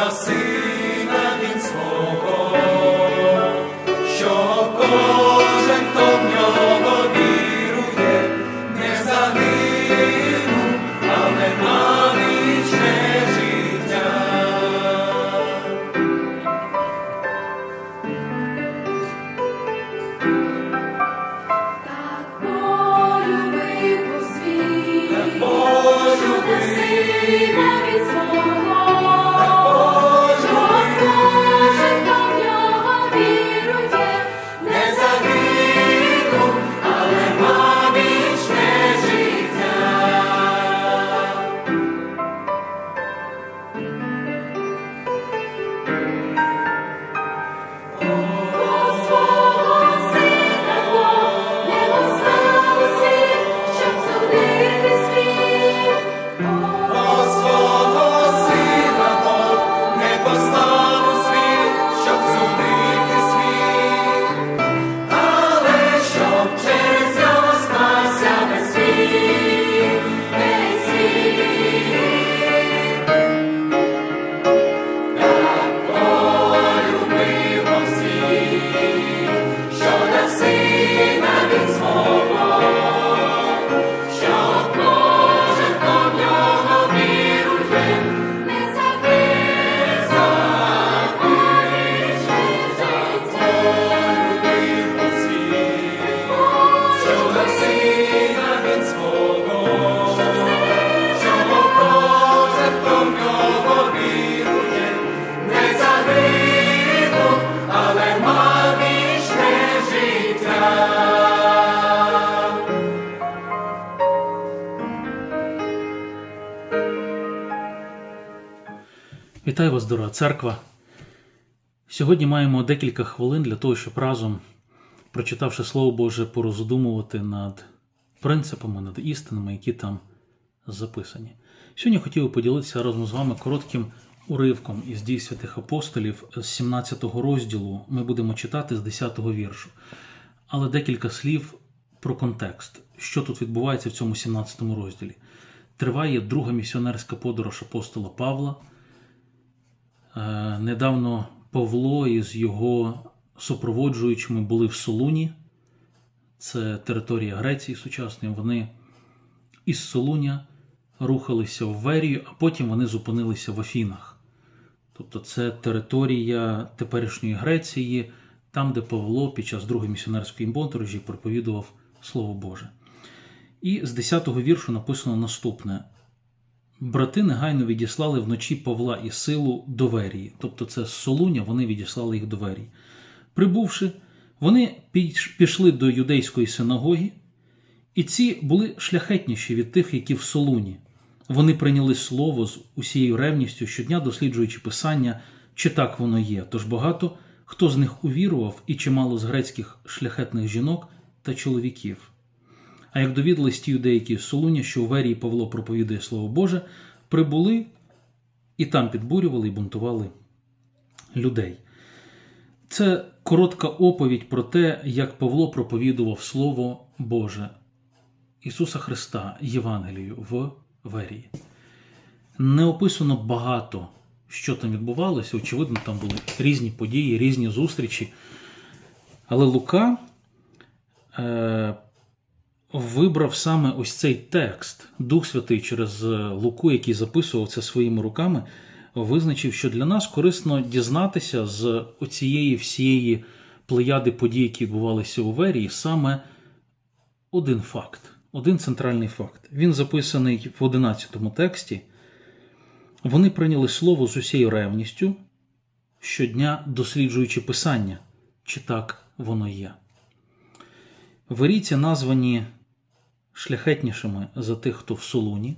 nascer. Вітаю вас, дорога церква. Сьогодні маємо декілька хвилин для того, щоб разом, прочитавши Слово Боже, пороздумувати над принципами, над істинами, які там записані. Сьогодні хотів би поділитися разом з вами коротким уривком із дій святих апостолів з 17 розділу. Ми будемо читати з 10 віршу. Але декілька слів про контекст, що тут відбувається в цьому 17 розділі. Триває друга місіонерська подорож апостола Павла. Е, Недавно Павло із його супроводжуючими були в Солуні, це територія Греції сучасної. Вони із Солуня рухалися в Верію, а потім вони зупинилися в Афінах. Тобто це територія теперішньої Греції, там, де Павло під час другої місіонерської подорожі проповідував Слово Боже. І з 10-го віршу написано наступне: Брати негайно відіслали вночі Павла і силу до Верії, тобто це з Солуня вони відіслали їх до Верії. Прибувши, вони пішли до юдейської синагоги, і ці були шляхетніші від тих, які в Солуні. Вони прийняли слово з усією ревністю, щодня досліджуючи писання, чи так воно є. Тож багато хто з них увірував, і чимало з грецьких шляхетних жінок та чоловіків. А як довідались ті деякі з Солуня, що у Верії Павло проповідує Слово Боже, прибули і там підбурювали і бунтували людей. Це коротка оповідь про те, як Павло проповідував Слово Боже Ісуса Христа Євангелію в Верії. Не описано багато, що там відбувалося. Очевидно, там були різні події, різні зустрічі. Але Лука е, вибрав саме ось цей текст. Дух Святий через Луку, який записував це своїми руками, визначив, що для нас корисно дізнатися з оцієї всієї плеяди подій, які відбувалися у Верії, саме один факт, один центральний факт. Він записаний в 11 тексті. Вони прийняли слово з усією ревністю, щодня досліджуючи писання, чи так воно є. Верійці названі шляхетнішими за тих, хто в Солуні,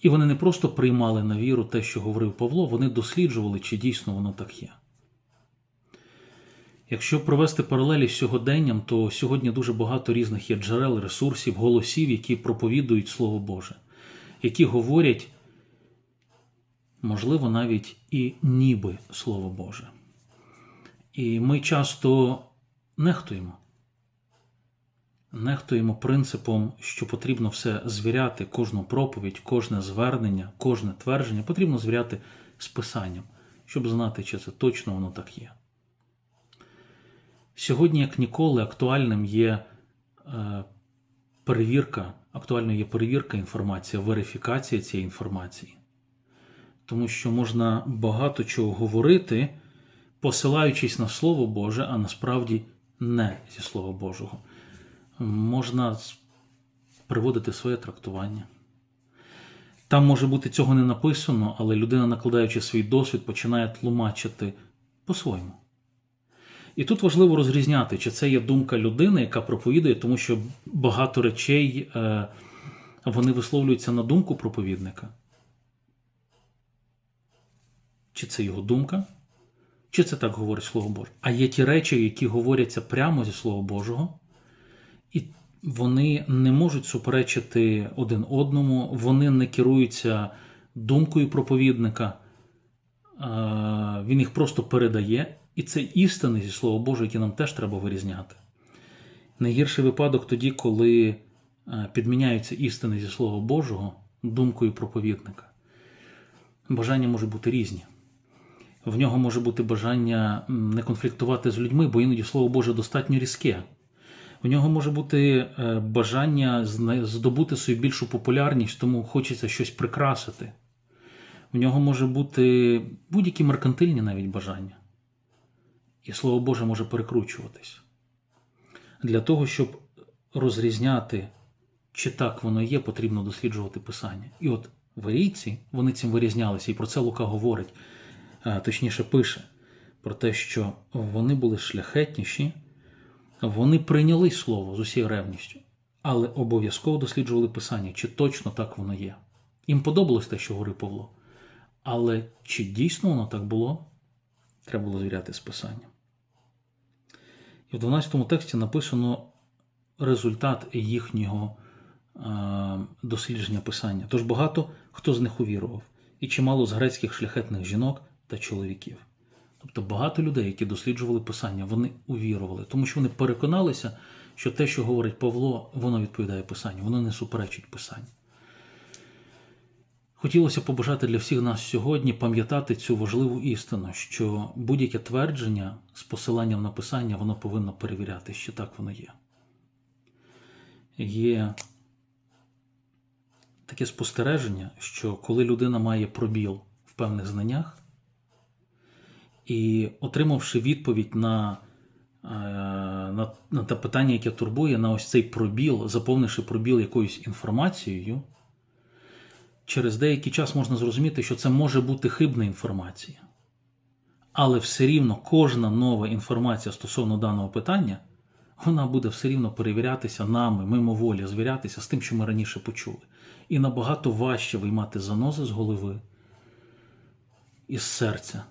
і вони не просто приймали на віру те, що говорив Павло, вони досліджували, чи дійсно воно так є. Якщо провести паралелі з сьогоденням, то сьогодні дуже багато різних є джерел, ресурсів, голосів, які проповідують Слово Боже, які говорять, можливо, навіть і ніби Слово Боже. І ми часто нехтуємо. Нехтуємо принципом, що потрібно все звіряти, кожну проповідь, кожне звернення, кожне твердження, потрібно звіряти з Писанням, щоб знати, чи це точно воно так є. Сьогодні, як ніколи, актуальним є е, перевірка, актуальною є перевірка інформації, верифікація цієї інформації. Тому що можна багато чого говорити, посилаючись на Слово Боже, а насправді не зі Слова Божого. Можна приводити своє трактування. Там може бути цього не написано, але людина, накладаючи свій досвід, починає тлумачити по-своєму. І тут важливо розрізняти, чи це є думка людини, яка проповідує, тому що багато речей е, вони висловлюються на думку проповідника. Чи це його думка, чи це так говорить Слово Боже. А є ті речі, які говоряться прямо зі Слова Божого, і вони не можуть суперечити один одному, вони не керуються думкою проповідника. Е, Він їх просто передає, і це істини зі Слова Божого, які нам теж треба вирізняти. Найгірший випадок тоді, коли е, підміняються істини зі Слова Божого думкою проповідника. Бажання можуть бути різні. В нього може бути бажання не конфліктувати з людьми, бо іноді Слово Боже достатньо різке. У нього може бути е, бажання здобути собі більшу популярність, тому хочеться щось прикрасити. У нього може бути будь-які меркантильні навіть бажання. І Слово Боже може перекручуватись. Для того, щоб розрізняти, чи так воно є, потрібно досліджувати Писання. І от варійці, вони цим вирізнялися, і про це Лука говорить, точніше пише, про те, що вони були шляхетніші, вони прийняли слово з усією ревністю, але обов'язково досліджували Писання, чи точно так воно є. Їм подобалось те, що говорив Павло. Але чи дійсно воно так було, треба було звіряти з Писанням. І в 12 тексті написано результат їхнього е, дослідження Писання. Тож багато хто з них увірував, і чимало з грецьких шляхетних жінок та чоловіків. Тобто багато людей, які досліджували Писання, вони увірували, тому що вони переконалися, що те, що говорить Павло, воно відповідає Писанню, воно не суперечить Писанню. Хотілося побажати для всіх нас сьогодні пам'ятати цю важливу істину, що будь-яке твердження з посиланням на Писання, воно повинно перевіряти, чи так воно є. Є таке спостереження, що коли людина має пробіл в певних знаннях, і отримавши відповідь на, е, на, на те питання, яке турбує, на ось цей пробіл, заповнивши пробіл якоюсь інформацією, через деякий час можна зрозуміти, що це може бути хибна інформація. Але все рівно кожна нова інформація стосовно даного питання, вона буде все рівно перевірятися нами, мимоволі, звірятися з тим, що ми раніше почули. І набагато важче виймати занози з голови із серця,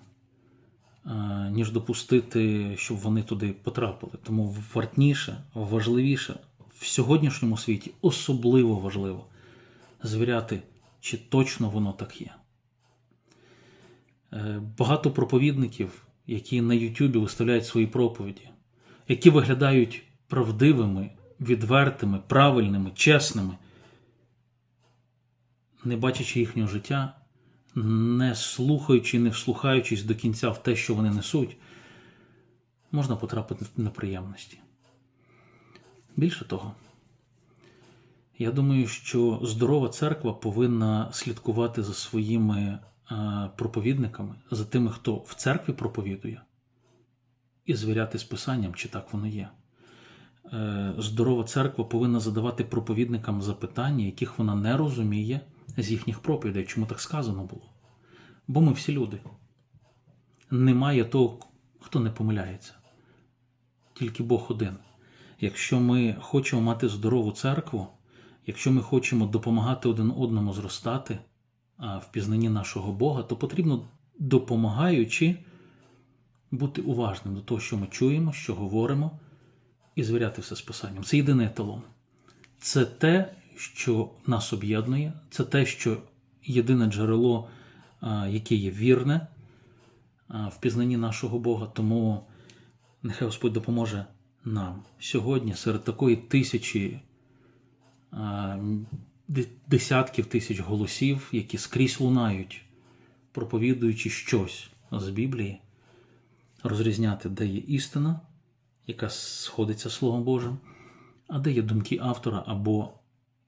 ніж допустити, щоб вони туди потрапили. Тому вартніше, важливіше в сьогоднішньому світі особливо важливо звіряти, чи точно воно так є. Е, Багато проповідників, які на Ютубі виставляють свої проповіді, які виглядають правдивими, відвертими, правильними, чесними, не бачачи їхнього життя, не слухаючи, не вслухаючись до кінця в те, що вони несуть, можна потрапити в неприємності. Більше того, я думаю, що здорова церква повинна слідкувати за своїми е, проповідниками, за тими, хто в церкві проповідує, і звіряти з писанням, чи так воно є. Е, Здорова церква повинна задавати проповідникам запитання, яких вона не розуміє з їхніх проповідей, чому так сказано було. Бо ми всі люди. Немає того, хто не помиляється. Тільки Бог один. Якщо ми хочемо мати здорову церкву, якщо ми хочемо допомагати один одному зростати в пізнанні нашого Бога, то потрібно, допомагаючи, бути уважним до того, що ми чуємо, що говоримо, і звіряти все з писанням. Це єдиний еталон. Це те, що нас об'єднує, це те, що єдине джерело, яке є вірне в пізнанні нашого Бога. Тому нехай Господь допоможе нам сьогодні серед такої тисячі десятків тисяч голосів, які скрізь лунають проповідуючи щось з Біблії, розрізняти, де є істина, яка сходиться з Словом Божим, а де є думки автора, або,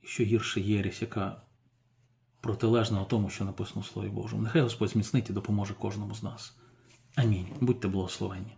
що гірше, єресь, яка протилежна тому, що написано в Слові Божому. Нехай Господь зміцнить і допоможе кожному з нас. Амінь. Будьте благословенні.